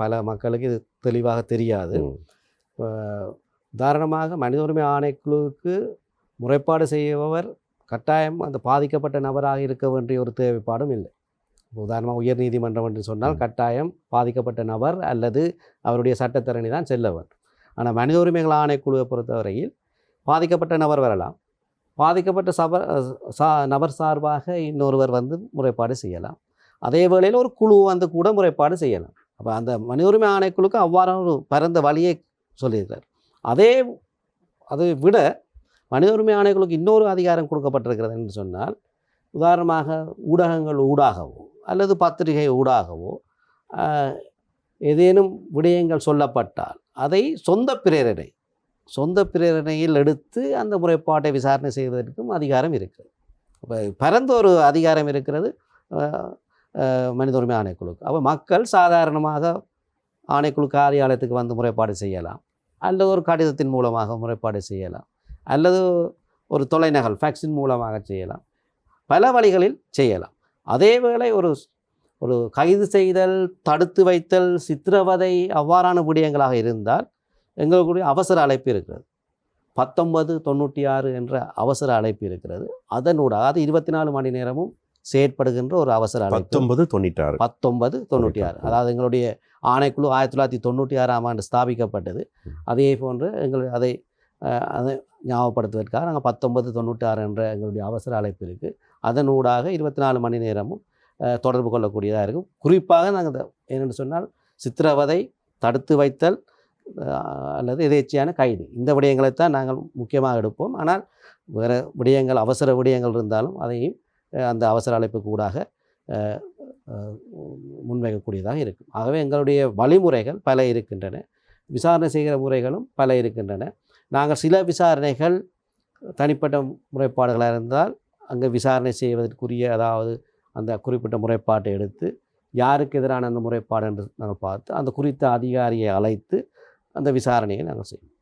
பல மக்களுக்கு இது தெளிவாக தெரியாது. உதாரணமாக மனித உரிமை ஆணைக்குழுவுக்கு முறைப்பாடு செய்பவர் கட்டாயம் அந்த பாதிக்கப்பட்ட நபராக இருக்க வேண்டிய ஒரு தேவைப்பாடும் இல்லை. உதாரணமாக உயர் நீதிமன்றம் என்று சொன்னால். கட்டாயம் பாதிக்கப்பட்ட நபர் அல்லது அவருடைய சட்டத்தரணி தான் செல்ல வேண்டும். ஆனால் மனித உரிமைகள் ஆணைக்குழுவை பொறுத்தவரையில் பாதிக்கப்பட்ட நபர் வரலாம். பாதிக்கப்பட்ட சப சா நபர் சார்பாக இன்னொருவர் வந்து முறைப்பாடு செய்யலாம். அதே வேளையில் ஒரு குழு வந்து கூட முறைப்பாடு செய்யலாம். அப்போ அந்த மனித உரிமை ஆணைக்குழுக்கு அவ்வாறான ஒரு பரந்த வழியை சொல்லியிருக்கிறார். அதே அதை விட மனித உரிமை ஆணைக்குழுக்கு இன்னொரு அதிகாரம் கொடுக்கப்பட்டிருக்கிறது என்று சொன்னால் உதாரணமாக ஊடகங்கள் ஊடாகவோ அல்லது பத்திரிகை ஊடாகவோ ஏதேனும் விடயங்கள் சொல்லப்பட்டால் அதை சொந்த பிரேரணை சொந்த பிரேரணையில் எடுத்து அந்த முறைப்பாட்டை விசாரணை செய்வதற்கும் அதிகாரம் இருக்குது அப்போ பரந்த ஒரு அதிகாரம் இருக்கிறது. மனித உரிமை ஆணைக்குழுக்கு. அப்போ மக்கள் சாதாரணமாக ஆணைக்குழு காரியாலயத்துக்கு வந்து முறைப்பாடு செய்யலாம். அல்லது ஒரு கடிதத்தின் மூலமாக முறைப்பாடு செய்யலாம். அல்லது ஒரு தொலைநகல் ஃபேக்ஸின் மூலமாக செய்யலாம். பல வழிகளில் செய்யலாம். அதேவேளை ஒரு ஒரு கைது செய்தல் தடுத்து வைத்தல் சித்திரவதை அவ்வாறான விடயங்களாக இருந்தால் எங்களுக்குரிய அவசர அழைப்பு இருக்கிறது. பத்தொன்பது தொண்ணூற்றி ஆறு என்ற அவசர அழைப்பு இருக்கிறது. அதனூடாக அது இருபத்தி நாலு மணி நேரமும் செயற்படுகின்ற ஒரு அவசர அழைப்பு. பத்தொன்பது தொண்ணூற்றாறு. பத்தொன்பது தொண்ணூற்றி ஆறு அதாவது எங்களுடைய ஆணைக்குழு ஆயிரத்தி தொள்ளாயிரத்தி தொண்ணூற்றி ஆறாம் ஆண்டு ஸ்தாபிக்கப்பட்டது. அதே போன்று எங்கள் அதை அதை ஞாபகப்படுத்துவதற்காக நாங்கள் பத்தொன்பது தொண்ணூற்றி ஆறு என்ற எங்களுடைய அவசர அழைப்பு இருக்குது அதனூடாக இருபத்தி நாலு மணி நேரமும் தொடர்பு கொள்ளக்கூடியதாக இருக்கும். குறிப்பாக நாங்கள் என்னென்னு சொன்னால் சித்திரவதை தடுத்து வைத்தல் அல்லது எதேச்சியான கைது. இந்த விடயங்களைத்தான் நாங்கள் முக்கியமாக எடுப்போம். ஆனால் வேறு விடயங்கள் அவசர விடயங்கள் இருந்தாலும் அதையும் அந்த அவசர அழைப்புக்கு ஊடாக முன்வைக்கக்கூடியதாக இருக்கும். ஆகவே எங்களுடைய வழிமுறைகள் பல இருக்கின்றன. விசாரணை செய்கிற முறைகளும் பல இருக்கின்றன. நாங்கள் சில விசாரணைகள் தனிப்பட்ட முறைப்பாடுகளாக இருந்தால் அங்கே விசாரணை செய்வதற்குரிய அதாவது அந்த குறிப்பிட்ட முறைப்பாட்டை எடுத்து யாருக்கு எதிரான அந்த முறைப்பாடு என்று நாங்கள் பார்த்து அந்த குறித்த அதிகாரியை அழைத்து அந்த விசாரணையை நாங்கள் செய்வோம்.